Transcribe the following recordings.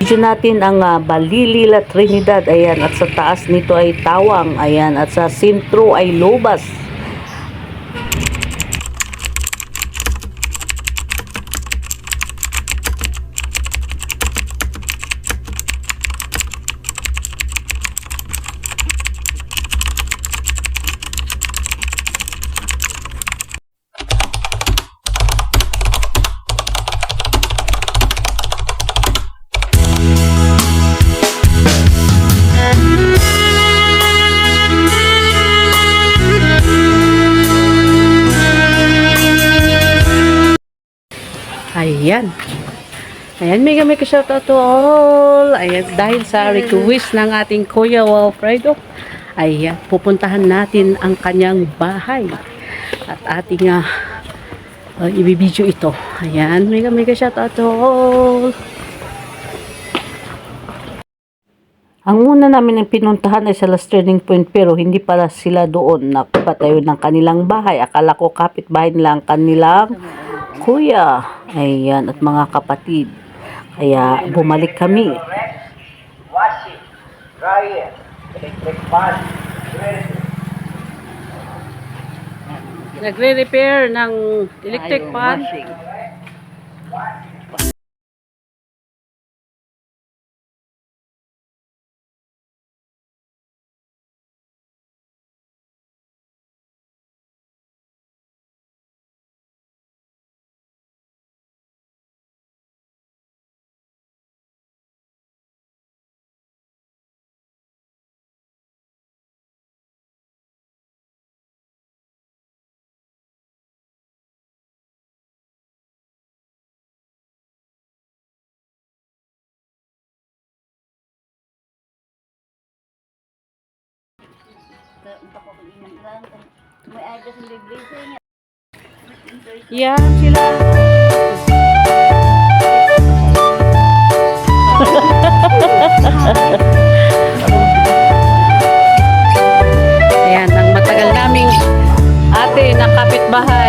Video natin ang ah, Balilila Trinidad. Ayan. At sa taas nito ay Tawang. Ayan. At sa sentro ay Lobas. Ayan. Ayan, mega mega shoutout to all. Ayan, dahil sa request ng ating Kuya Walfredo, ayan, pupuntahan natin ang kanyang bahay. At ating uh, uh, ibibidyo ito. Ayan, mega mega shoutout to all. Ang una namin ang pinuntahan ay sa last turning point pero hindi pala sila doon nakapatayo ng kanilang bahay. Akala ko kapitbahay nila ang kanilang kuya. Ayan, at mga kapatid. Kaya bumalik kami. washing, dryer, electric fan, Nagre-repair ng electric fan. Yan sila. Ayan, ang matagal naming ate na kapitbahay.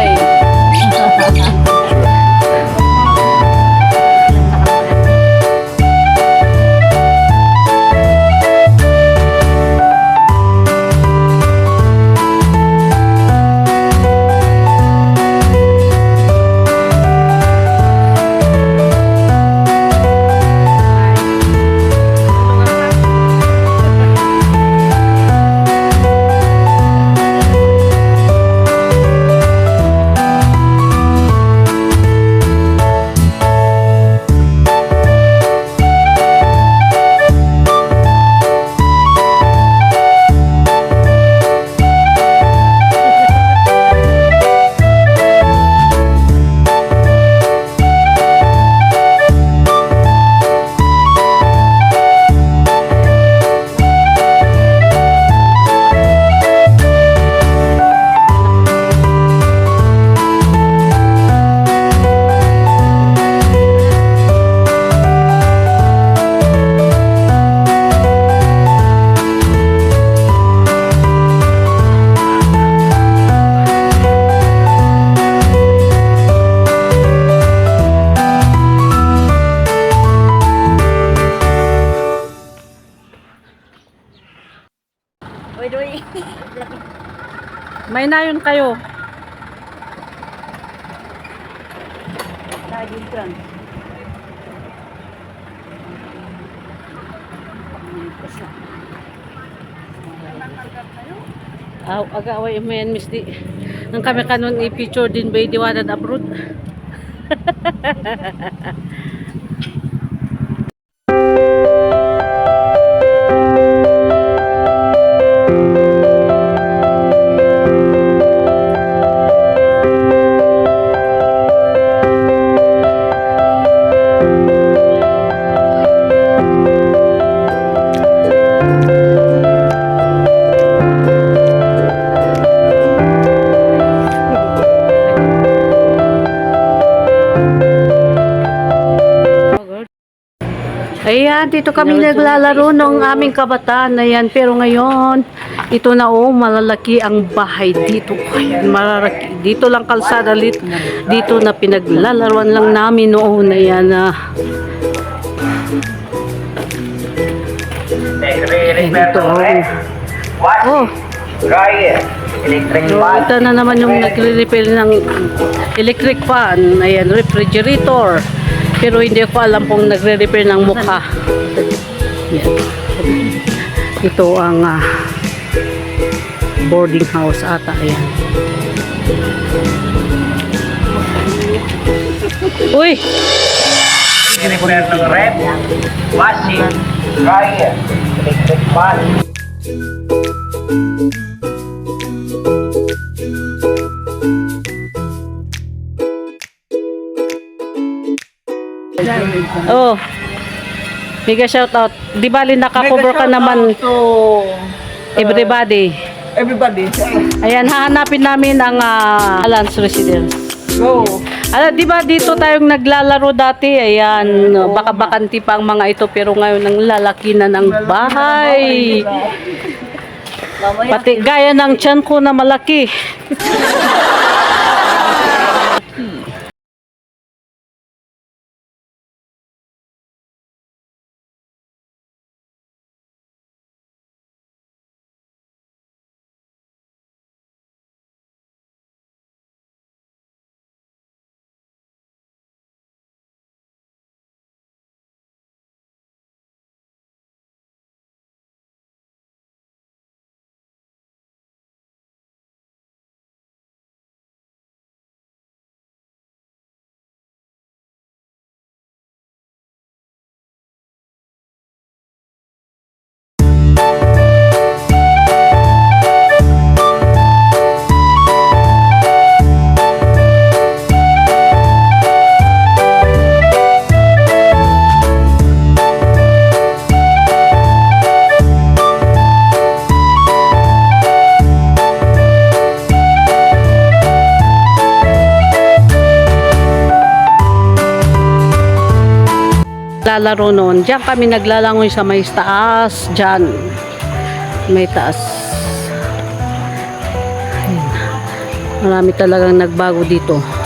May nayon kayo. Lagi dyan. Aw, aga away mo yan, Miss Di. Nang kami kanon i-picture din ba diwanan abroad. Ayan, dito kami naglalaro ng aming kabataan na yan. Pero ngayon, ito na oh, malalaki ang bahay dito. Ay, malalaki. Dito lang kalsada lit. Dito na pinaglalaruan lang namin noon na yan. ah. nagre-repair Ito, ng oh. Oh. electric ito na naman yung nagre-repair ng electric fan. Ayan, refrigerator. Pero hindi ko alam kung nagre-repair ng mukha. Ito ang ah, boarding house ata. Ayan. Uy! repair ng ref, washing, dryer, electric fan, Oh. Mega shoutout. Di bali nakakover ka naman to everybody. everybody. Ayan, hahanapin namin ang uh, Alans Residence. Go. Ala, di ba dito tayong naglalaro dati? Ayan, baka bakanti pa ang mga ito pero ngayon ang lalaki na ng bahay. Pati gaya ng tiyan ko na malaki. Lalaro noon. Diyan kami naglalangoy sa may taas. Diyan. May taas. Ayun. Marami talagang nagbago dito.